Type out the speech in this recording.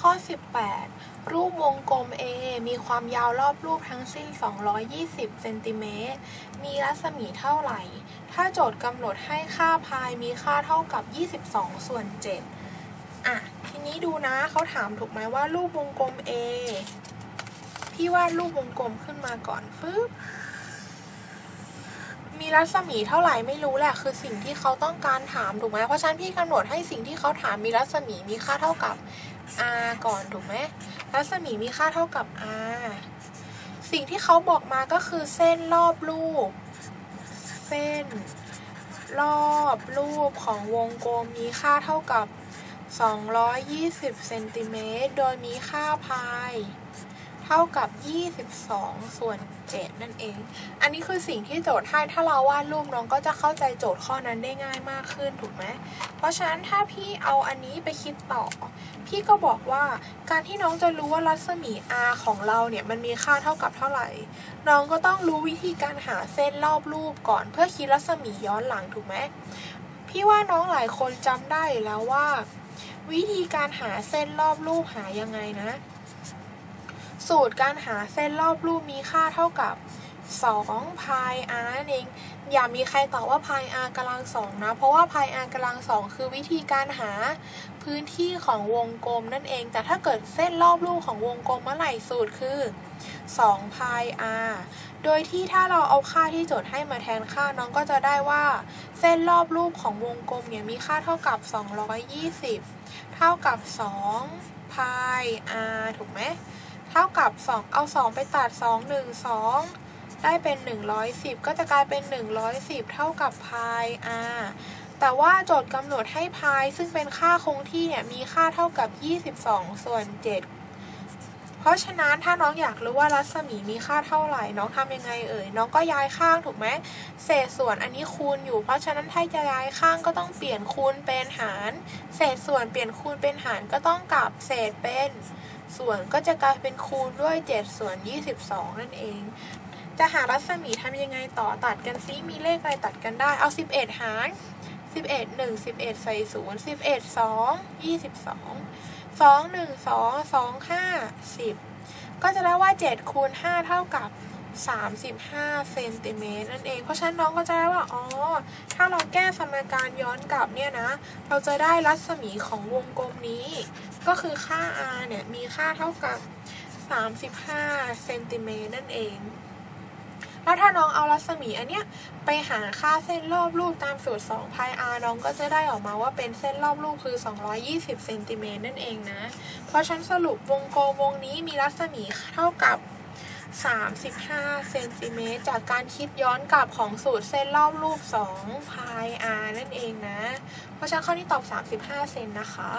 ข้อ 18 รูปวงกลม A มีความยาวรอบรูปทั้งสิ้น 220 เซนติเมตร มีรัศมีเท่าไหร่ ถ้าโจทย์กำหนดให้ค่าพายมีค่าเท่ากับ 22 ส่วน 7 อะ ทีนี้ดูนะเขาถามถูกไหมว่ารูปวงกลม A พี่วาดรูปวงกลมขึ้นมาก่อนฟึบ มีรัศมีเท่าไหร่ไม่รู้แหละคือสิ่งที่เขาต้องการถามถูกไหมเพราะฉะนั้นพี่กำหนดให้สิ่งที่เขาถามมีรัศมีมีค่าเท่ากับ r ก่อนถูกไหมรัศมีมีค่าเท่ากับ r สิ่งที่เขาบอกมาก็คือเส้นรอบรูป เส้น รอบรูปของวงกลมมีค่าเท่ากับ 220เซนติเมตรโดยมีค่าพาย เท่ากับ 22 ส่วน 7 นั่นเอง อันนี้คือสิ่งที่โจทย์ให้ถ้าเราวาดรูปน้องก็จะเข้าใจโจทย์ข้อนั้นได้ง่ายมากขึ้นถูกไหมเพราะฉะนั้นถ้าพี่เอาอันนี้ไปคิดต่อ พี่ก็บอกว่าการที่น้องจะรู้ว่ารัศมี r ของเราเนี่ยมันมีค่าเท่ากับเท่าไหร่ น้องก็ต้องรู้วิธีการหาเส้นรอบรูปก่อน เพื่อคิดรัศมีย้อนหลังถูกไหมพี่ว่าน้องหลายคนจำได้แล้วว่า วิธีการหาเส้นรอบรูปหายังไงนะ สูตรการหาเส้นรอบรูปมีค่าเท่ากับ2พาย r นั่นเอง อย่ามีใครตอบว่าพาย r กำลังสองนะ เพราะว่าพาย r กำลังสองคือวิธีการหาพื้นที่ของวงกลมนั่นเอง แต่ถ้าเกิดเส้นรอบรูปของวงกลมเมื่อไหร่สูตรคือ2พาย r โดยที่ถ้าเราเอาค่าที่โจทย์ให้มาแทนค่าน้องก็จะได้ว่า เส้นรอบรูปของวงกลมเนี่ยมีค่าเท่ากับ 220 เท่ากับ2พาย r ถูกไหม ท่ากับ 2 เอา 2 ไปตัด 2 1 2 ได้เป็น 110 ก็จะกลายเป็น 110 เท่ากับพาย r แต่ว่าโจทย์กำหนดให้พายซึ่งเป็นค่าคงที่เนี่ยมีค่าเท่ากับ 22 ส่วน 7 เพราะฉะนั้นถ้าน้องอยากรู้ว่ารัศมีมีค่าเท่าไหร่ น้องทำยังไงเอ่ย น้องก็ย้ายข้างถูกไหม เศษส่วนอันนี้คูณอยู่ เพราะฉะนั้นถ้าจะย้ายข้างก็ต้องเปลี่ยนคูณเป็นหาร เศษส่วนเปลี่ยนคูณเป็นหารก็ต้องกลับเศษเป็น ส่วนก็จะกลายเป็นคูณด้วย 7 ส่วน 22 นั่นเอง จะหารัศมีทำยังไงต่อตัดกันซิมีเลขอะไรตัดกันได้เอา 11 หาร11 1 11 ใส่ 0 11 2 22 2 1 2 2 5 10 ก็จะได้ว่า 7 คูณ 5 เท่ากับ 35 เซนติเมตรนั่นเอง เพราะฉะนั้นน้องก็จะได้ว่า อ๋อ ถ้าเราแก้สมการย้อนกลับเนี่ยนะ เราจะได้รัศมีของวงกลมนี้ ก็คือค่า r เนี่ย มีค่าเท่ากับ 35เซนติเมตรนั่นเอง แล้วถ้าน้องเอารัศมีอันเนี้ยไปหาค่าเส้นรอบรูปตามสูตร2พาย r น้องก็จะได้ออกมาว่าเป็นเส้นรอบรูปคือ 220เซนติเมตรนั่นเองนะ เพราะฉันสรุปวงกลมวงนี้มีรัศมีเท่ากับ35เซนติเมตรจากการคิดย้อนกลับของสูตรเส้นรอบรูป2พาย r นั่นเองนะ เพราะฉะนั้นข้อนี้ตอบ 35 เซนนะคะ